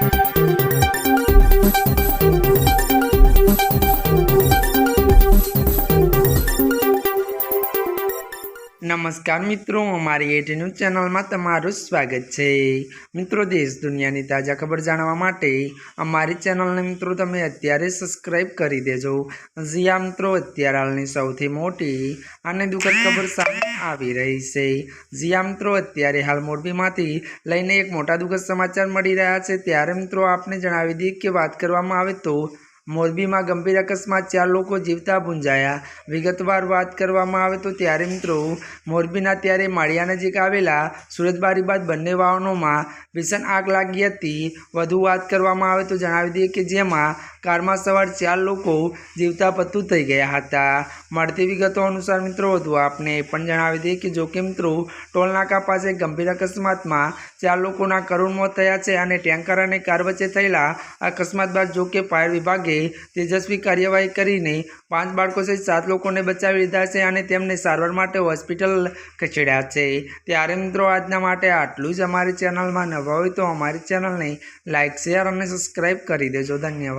Thank you. નમસ્કાર મિત્રો, અમારી એટી ન્યૂઝ ચેનલમાં તમારું સ્વાગત છે. મિત્રો, દેશ દુનિયાની તાજા ખબર જાણવા માટે અમારી ચેનલને મિત્રો તમે અત્યારે સબસ્ક્રાઈબ કરી દેજો. જ્યાં મિત્રો, અત્યારે હાલની સૌથી મોટી અને દુઃખદ ખબર સામે આવી રહી છે. જ્યાં મિત્રો, અત્યારે હાલ મોરબીમાંથી લઈને એક મોટા દુઃખદ સમાચાર મળી રહ્યા છે. ત્યારે, મિત્રો, આપને જણાવી દઈએ કે વાત કરવામાં આવે તો મોરબીમાં ગંભીર અકસ્માત ચાર લોકો જીવતા ભૂંજાયા વિગતવાર વાત કરવામાં આવે તો ત્યારે મિત્રો, મોરબીના ત્યારે માળિયા નજીક આવેલા સુરતબારી બાદ બંને વાહનોમાં ભીષણ આગ લાગી હતી. વધુ વાત કરવામાં આવે તો જણાવી દઈએ કે જેમાં કારમાં સવાર ચાર લોકો જીવતા પત્તું થઈ ગયા હતા. મળતી વિગતો અનુસાર મિત્રો, વધુ આપને એ પણ જણાવી દઈએ કે જોકે મિત્રો ટોલનાકા પાસે ગંભીર અકસ્માતમાં ચાર લોકોના કરુણ મોત થયા છે અને ટેન્કર અને કાર વચ્ચે થયેલા અકસ્માત બાદ જોકે ફાયર વિભાગે તેજસ્વી કાર્યવાહી કરીને પાંચ બાળકો સહિત સાત લોકોને બચાવી લીધા છે અને તેમને સારવાર માટે હોસ્પિટલ ખસેડ્યા છે. ત્યારે મિત્રો, આજના માટે આટલું જ અમારી ચેનલમાં નવા હોય તો અમારી ચેનલને લાઇક શેર અને સબસ્ક્રાઈબ કરી દેજો. ધન્યવાદ.